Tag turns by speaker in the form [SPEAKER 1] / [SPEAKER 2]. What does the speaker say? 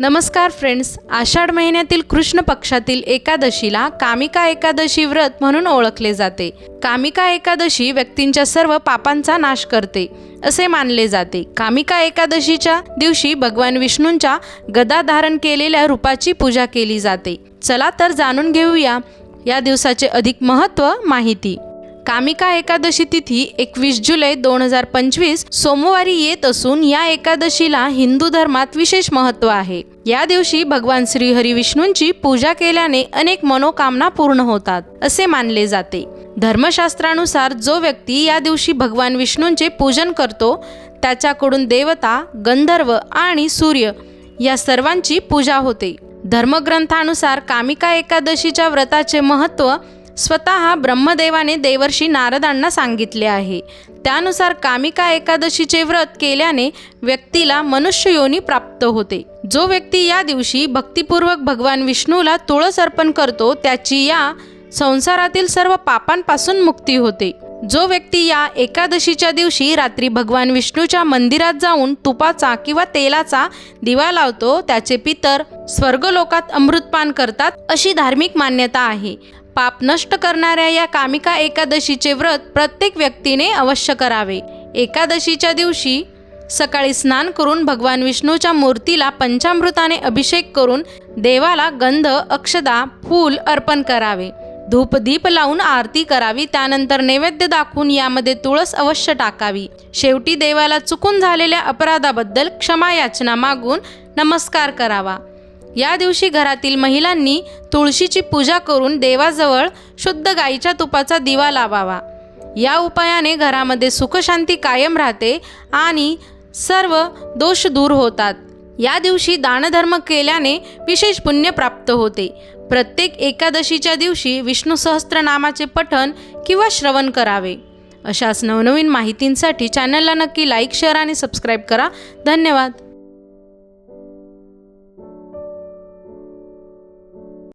[SPEAKER 1] नमस्कार फ्रेंड्स आषाढ महिन्यातील कृष्ण पक्षातील एकादशीला कामिका एकादशी व्रत म्हणून ओळखले जाते. कामिका एकादशी व्यक्तींच्या सर्व पापांचा नाश करते असे मानले जाते. कामिका एकादशीच्या दिवशी भगवान विष्णूंच्या गदा धारण केलेल्या रूपाची पूजा केली जाते. चला तर जाणून घेऊया या दिवसाचे अधिक महत्त्व माहिती. कामिका एकादशी तिथी एकवीस जुलै दोन हजार पंचवीस सोमवारी येत असून या एकादशीला हिंदू धर्मात विशेष महत्त्व आहे. या दिवशी भगवान श्री विष्णूंची पूजा केल्याने अनेक मनोकामना पूर्ण होतात असे मानले जाते. धर्मशास्त्रानुसार जो व्यक्ती या दिवशी भगवान विष्णूंचे पूजन करतो त्याच्याकडून देवता गंधर्व आणि सूर्य या सर्वांची पूजा होते. धर्मग्रंथानुसार कामिका एकादशीच्या व्रताचे महत्त्व स्वतः ब्रह्मदेवाने देवर्षी नारदांना सांगितले आहे. त्यानुसार कामिका एकादशीचे व्रत केल्याने व्यक्तीला मनुष्य योनी प्राप्त होते. जो व्यक्ती या दिवशी भक्तिपूर्वक भगवान विष्णूला तुळस अर्पण करतो त्याची या संसारातील सर्व पापांपासून मुक्ती होते. जो व्यक्ती या एकादशीच्या दिवशी रात्री भगवान विष्णूच्या मंदिरात जाऊन तुपाचा किंवा तेलाचा दिवा लावतो त्याचे पितर स्वर्गलोकात अमृतपान करतात अशी धार्मिक मान्यता आहे. पाप नष्ट करणाऱ्या या कामिका एकादशीचे व्रत प्रत्येक व्यक्तीने अवश्य करावे. एकादशीच्या दिवशी सकाळी स्नान करून भगवान विष्णूच्या मूर्तीला पंचामृताने अभिषेक करून देवाला गंध अक्षदा फूल अर्पण करावे. धूप दीप लावून आरती करावी त्यानंतर नैवेद्य दाखवून यामध्ये तुळस अवश्य टाकावी. शेवटी देवाला चुकून झालेल्या अपराधाबद्दल क्षमा याचना मागून नमस्कार करावा. या दिवशी घरातील महिलांनी तुळशीची पूजा करून देवाजवळ शुद्ध गाईच्या तुपाचा दिवा लावावा. या उपायाने घरामध्ये सुखशांती कायम राहते आणि सर्व दोष दूर होतात. या दिवशी दानधर्म केल्याने विशेष पुण्य प्राप्त होते. प्रत्येक एकादशीच्या दिवशी विष्णू सहस्त्रनामाचे पठण किंवा श्रवण करावे. अशाच नवनवीन माहितींसाठी चॅनलला नक्की लाईक शेअर आणि सबस्क्राईब करा. धन्यवाद.